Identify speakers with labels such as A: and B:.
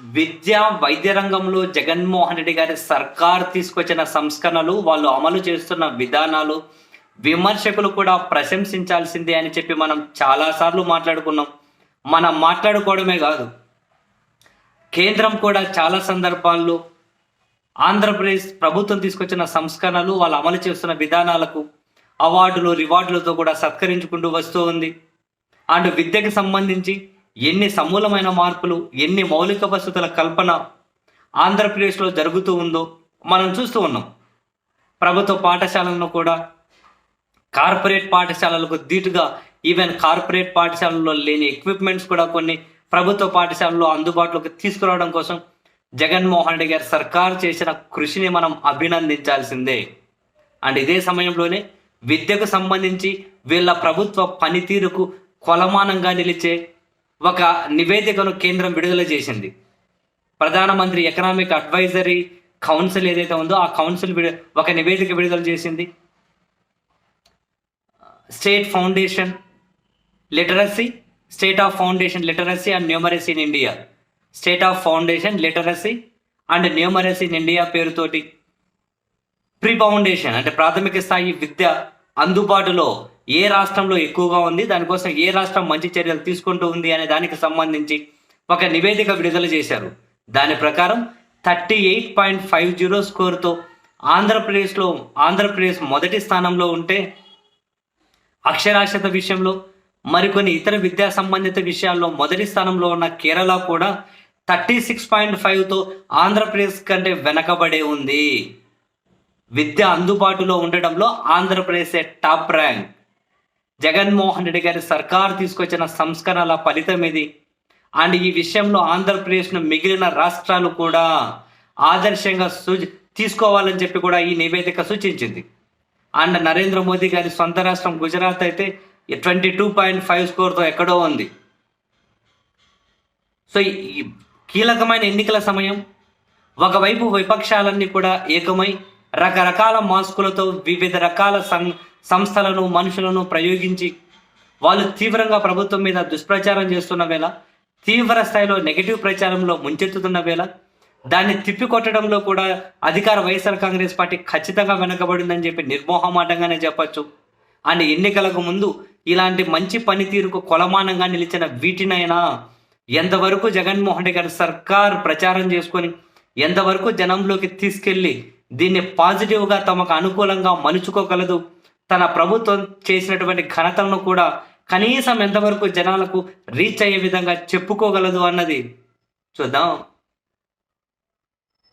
A: విద్య వైద్య రంగంలో జగన్మోహన్ రెడ్డి గారి సర్కార్ తీసుకొచ్చిన సంస్కరణలు వాళ్ళు అమలు చేస్తున్న విధానాలు విమర్శకులు కూడా ప్రశంసించాల్సిందే అని చెప్పి మనం చాలాసార్లు మాట్లాడుకున్నాం. మనం మాట్లాడుకోవడమే కాదు కేంద్రం కూడా చాలా సందర్భాల్లో ఆంధ్రప్రదేశ్ ప్రభుత్వం తీసుకొచ్చిన సంస్కరణలు వాళ్ళు అమలు చేస్తున్న విధానాలకు అవార్డులు రివార్డులతో కూడా సత్కరించుకుంటూ వస్తూ ఉంది. అండ్ విద్యకు సంబంధించి ఎన్ని సమూలమైన మార్పులు ఎన్ని మౌలిక వసతుల కల్పన ఆంధ్రప్రదేశ్లో జరుగుతూ ఉందో మనం చూస్తూ ఉన్నాం. ప్రభుత్వ పాఠశాలలను కూడా కార్పొరేట్ పాఠశాలలకు ధీటుగా ఈవెన్ కార్పొరేట్ పాఠశాలల్లో లేని ఎక్విప్మెంట్స్ కూడా కొన్ని ప్రభుత్వ పాఠశాలల్లో అందుబాటులోకి తీసుకురావడం కోసం జగన్మోహన్ రెడ్డి గారి సర్కార్ చేసిన కృషిని మనం అభినందించాల్సిందే. అండ్ ఇదే సమయంలోనే విద్యకు సంబంధించి వీళ్ళ ప్రభుత్వ పనితీరుకు కొలమానంగా నిలిచే ఒక నివేదికను కేంద్రం విడుదల చేసింది. ప్రధానమంత్రి ఎకనామిక్ అడ్వైజరీ కౌన్సిల్ ఏదైతే ఉందో ఆ కౌన్సిల్ విడు ఒక నివేదిక విడుదల చేసింది. State foundation literacy state of foundation literacy and numeracy in India. State of foundation literacy and numeracy in India పేరుతోటి ప్రీ ఫౌండేషన్ అంటే ప్రాథమిక స్థాయి విద్య అందుబాటులో ఏ రాష్ట్రంలో ఎక్కువగా ఉంది దానికోసం ఏ రాష్ట్రం మంచి చర్యలు తీసుకుంటూ ఉంది అనే దానికి సంబంధించి ఒక నివేదిక విడుదల చేశారు. దాని ప్రకారం thirty eight point five zero స్కోర్తో ఆంధ్రప్రదేశ్లో ఆంధ్రప్రదేశ్ మొదటి స్థానంలో ఉంటే అక్షరాస్యత విషయంలో మరికొన్ని ఇతర విద్యా సంబంధిత విషయాల్లో మొదటి స్థానంలో ఉన్న కేరళ కూడా థర్టీ సిక్స్ పాయింట్ ఫైవ్తో ఆంధ్రప్రదేశ్ కంటే వెనకబడే ఉంది. విద్య అందుబాటులో ఉండడంలో ఆంధ్రప్రదేశ్ టాప్ ర్యాంక్. జగన్మోహన్ రెడ్డి గారి సర్కార్ తీసుకొచ్చిన సంస్కరణల ఫలితం ఇది. అండ్ ఈ విషయంలో ఆంధ్రప్రదేశ్ను మిగిలిన రాష్ట్రాలు కూడా ఆదర్శంగా సూచి తీసుకోవాలని చెప్పి కూడా ఈ నివేదిక సూచించింది. అండ్ నరేంద్ర మోదీ గారి సొంత రాష్ట్రం గుజరాత్ అయితే ట్వంటీ టూ పాయింట్ ఫైవ్ స్కోర్తో ఎక్కడో ఉంది. సో ఈ కీలకమైన ఎన్నికల సమయం ఒకవైపు విపక్షాలన్నీ కూడా ఏకమై రకరకాల మాస్కులతో వివిధ రకాల సం సంస్థలను మనుషులను ప్రయోగించి వాళ్ళు తీవ్రంగా ప్రభుత్వం మీద దుష్ప్రచారం చేస్తున్న వేళ తీవ్ర స్థాయిలో నెగిటివ్ ప్రచారంలో ముంచెత్తుతున్న వేళ దాన్ని తిప్పికొట్టడంలో కూడా అధికార వైఎస్ఆర్ కాంగ్రెస్ పార్టీ ఖచ్చితంగా వెనకబడిందని చెప్పి నిర్మోహమాటంగానే చెప్పొచ్చు. అండ్ ఎన్నికలకు ముందు ఇలాంటి మంచి పనితీరుకు కొలమానంగా నిలిచిన వీటినైనా ఎంతవరకు జగన్మోహన్ రెడ్డి గారి సర్కార్ ప్రచారం చేసుకొని ఎంతవరకు జనంలోకి తీసుకెళ్ళి దీన్ని పాజిటివ్గా తమకు అనుకూలంగా మలుచుకోగలదు? తన ప్రభుత్వం చేసినటువంటి ఘనతలను కూడా కనీసం ఎంతవరకు జనాలకు రీచ్ అయ్యే విధంగా చెప్పుకోగలదు అన్నది చూద్దాం.